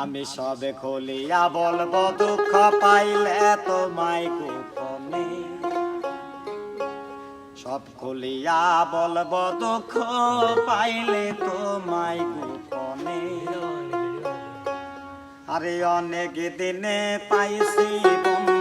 আমি সবে খুলিয়া বলব, দুঃখ পাইলে তোমায় গোপনে। সব খুলিয়া বলব, দুঃখ পাইলে তোমায় গোপনে। আরে অনেক দিনে পাইছি বন্ধু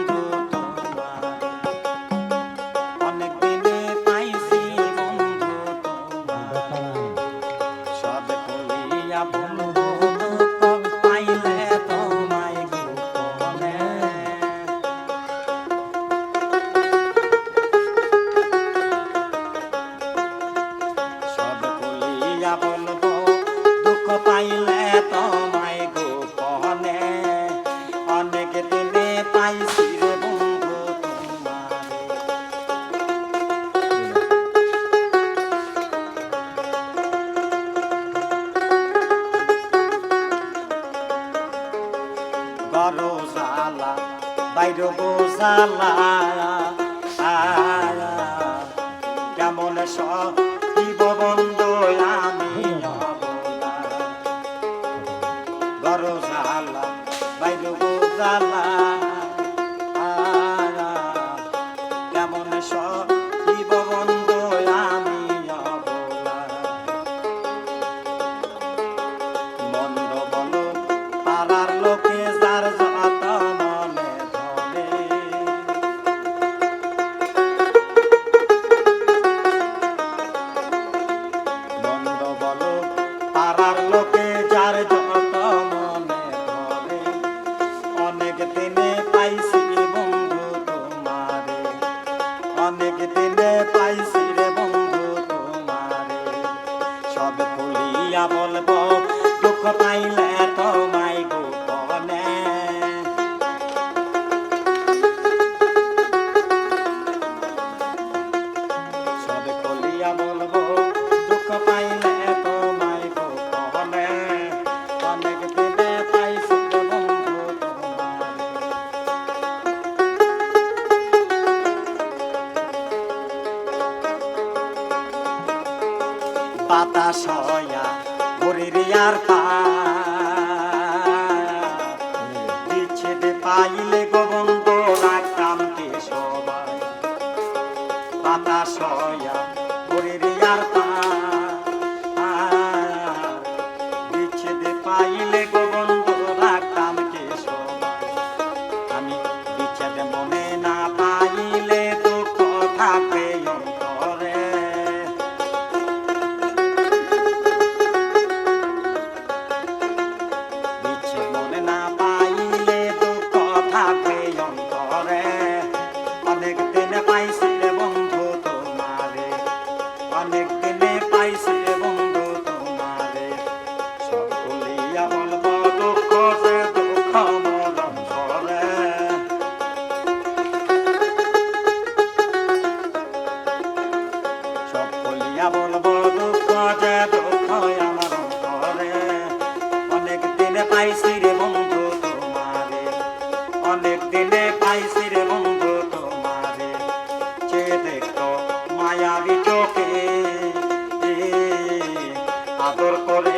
গরো সালা বাইর গোসালা কেমন সব খুলিয়া বলব, দুঃখ পাইলে তোমায় গোপনে সব খুলিয়া বলব, দুঃখ পাইলে তোমায় গোপনে অনেক দিনে পাইছি বন্ধু তোমারে বাতাস হইয়া ঘুরির আর পা বিচ্ছেদ পাইলে পাইছি রে বন্ধু তোমারে অনেক দিনে পাইছি রে বন্ধু তোমারে যে দেখো মায়াবি চোখে আদর করে